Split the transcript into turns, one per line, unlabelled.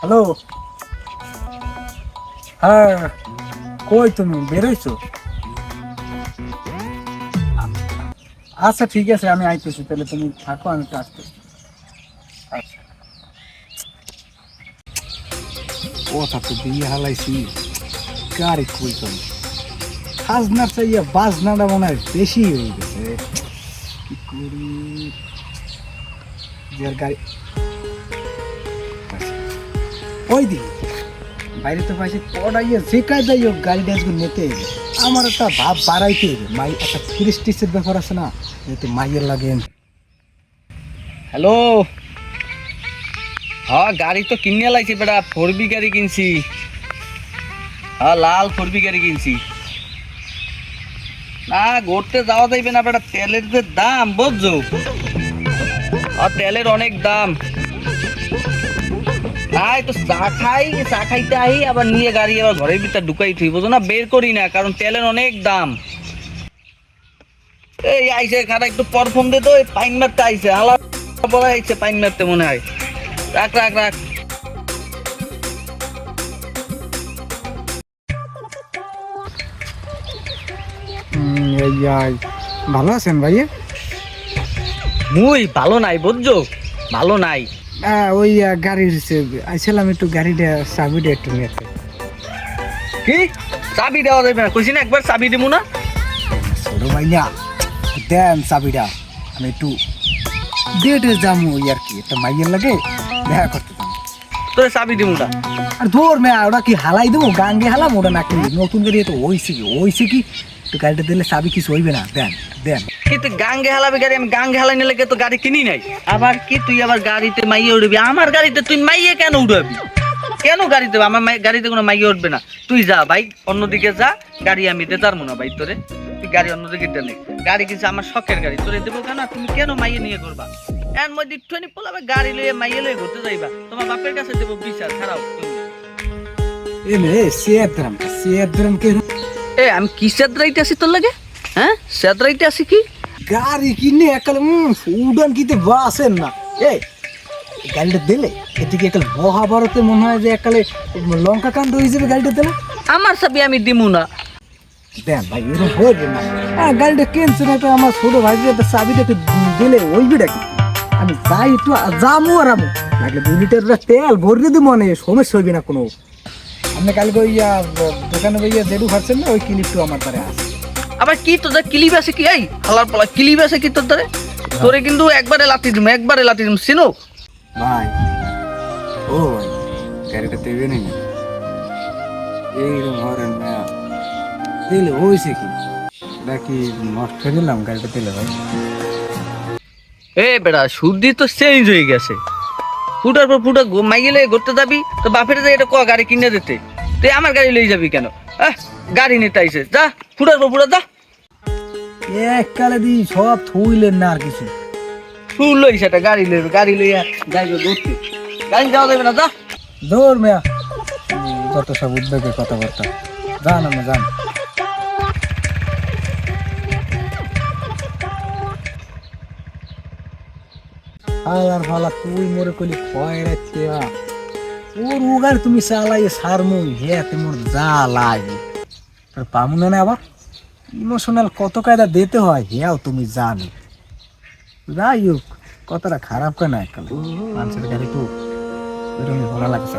Hello? হ্যাঁ কই তুমি? বেরোইছো? আচ্ছা ঠিক আছে, আমি আইতেছি, তাহলে তুমি থাকো, আমি আসতেছি আচ্ছা। দিয়ে হালাইছি। গাড়ি খুলতাম খাজনার চাইয়া বাজনাটা মনে হয় বেশি হয়ে গেছে। কি করি? গাড়ি ওই দিকে বাইরে তো নিতে আমার একটা ভাব বাড়াইতে এবে মাই, একটা ব্যাপার আছে না যাতে মাইয়ের
হ্যালো? হ্যাঁ গাড়ি তো কিনে লাইছি বেটা ফোর বি গাড়ি কিনছি। হ্যাঁ লাল ফোর বি গাড়ি কিনছি। না ঘুরতে যাওয়া যাইবে না বেটা তেলের যে দাম, বুঝছ? আর তেলের অনেক দাম। তাই তো চা খাই চা খাইতে আহি আবার নিয়ে গাড়ি আবার ঘরের ভিতরে ঢুকাই থুই বুঝো না? বের করি না কারণ তেলের অনেক দাম। এই আইসে খারা একটু পর ফোন দে তো এই পাইন মারতে আইসে হালা বলা আইসে পাইন মারতে মনে হয়। রাখ রাখ রাখ।
ভালো আছেন ভাইয়া?
মুই ভালো নাই বুঝছ? ভালো নাই।
আহ, ওই গাড়ির আইছিলাম একটু গাড়িটা চাবিটা একটু নিতে
কি? চাবি দেওয়া যাবে না। কইছি না একবার চাবি দিব না।
ছোট ভাইয়া দেন চাবিটা। আমি একটু ডেটে যাব ওই আর কি। একটা মাইয়ের লাগে দেখা করতে
তোর চাবি দিব না।
আর ধর মেয়া ওটা কি হালাই দেবো গাঙ্গে হালাম ওটা নাকি নতুন গাড়ি তো ওইছে কি? ওইছে কি? তো গাড়িটা দিলে চাবি কিছু হইবে না। দেন দেন।
কিন্তু গাঙ্গে হালাবি গাড়ি আমি গাঙ্গে হালাই নিলে তো গাড়ি কিনি নাই? আবার কি তুই আবার গাড়িতে মাইয়ে উঠবি আমার গাড়িতে তুই মাইয়ে কেন উঠবি কেন গাড়িতে? আমার গাড়িতে কোনো মাইয়ে উঠবে না। তুই যা ভাই অন্যদিকে যা। গাড়ি আমি দিতে পারব না ভাই তোরে। তুই গাড়ি অন্যদিকে টেনে গাড়ি কিন্তু আমার শখের গাড়ি। তোরে দেবো কেন? তুমি কেন মাইয়ে নিয়ে করবা এর মধ্যে একটুখানি পোলাবে গাড়ি লইয়ে মাইয়ে লইয়ে ঘুরতে যাইবা। তোমার বাপের কাছে দেবো বিচার খারাপ তুমি।
এ সিয়ার দ্রাম সিয়ার দ্রাম কে?
এ আমি কি সেদ্রাইতে আছি তোর লাগে? হ্যাঁ? সেদ্রাইতে আছি কি?
গাড়ি কিনে একালে উডান কিতে বাসেন না। এ গাড়িটা দিলে? এদিকে একালে মহাভারতে মনে হয় যে একালে লঙ্কা কাণ্ড হয়ে যাবে গাড়িটা দিলে।
আমার চাবি আমি দিমু না।
দেন ভাই এরকম হয়ে না। হ্যাঁ গাড়িটা কিনছে না তো আমার ছোট ভাই চাবিটা একটু দিলে ওইবিটা কি আমি যাই একটু যামু আর আমু। লাগলে লিটার তেল ভরিয়ে দিব মানে সমস্যা হইবে না কোনো। আপনি কালকে ওই দোকানে ওই জেডু খাচ্ছেন না ওই ক্লিপটু আমার দ্বারা আছে।
আবার কি তোদের ক্লিপ আছে কি? এই হালার পালা ক্লিপ আছে কি তোর ধরে? তোরে কিন্তু একবারে লাতি দিম একবারে লাতি দিম চিনো
ভাই ও ভাই গাড়িটা দেবে নাকি এইরকম হরেন না। দিলে হয়েছে কি? নাকি নষ্ট করে দিলাম গাড়িটা দিলে ভাই?
এ বেড়া সুদি তো চেঞ্জ হয়ে গেছে। ফুটার পর ফুটা মাইগেলে ঘুরতে যাবি তো বাপের যে এটা ক গাড়ি কিনে দিতে? তুই আমার গাড়ি লই যাবি কেন? আহ গাড়ি নিতে আইসে যা ফুটার পর ফুটা যা।
এককালে দি সব থইলেন না আর কিছু।
ফুল লই সেটা গাড়ি লই গাড়ি লইয়া যাইবে ঘুরতে। গাড়ি যাওয়া যাবে না যা।
দৌড় মেয়া যত সব উদ্বেগের কথাবার্তা। জান আমরা জান আলার ভালা তুই মোরে কইলি রাখতে ওর উগার তুমি চালাই সারমু হেতে মোর যা লাগে তোর পামু না আবার? ইমোশনাল কত কায়দা দিতে হয় হেয়াও তুমি জানো। যাই হোক কতটা খারাপ কেন এককাল। মানুষের গাড়ি তো এরকম ভালো লাগছে।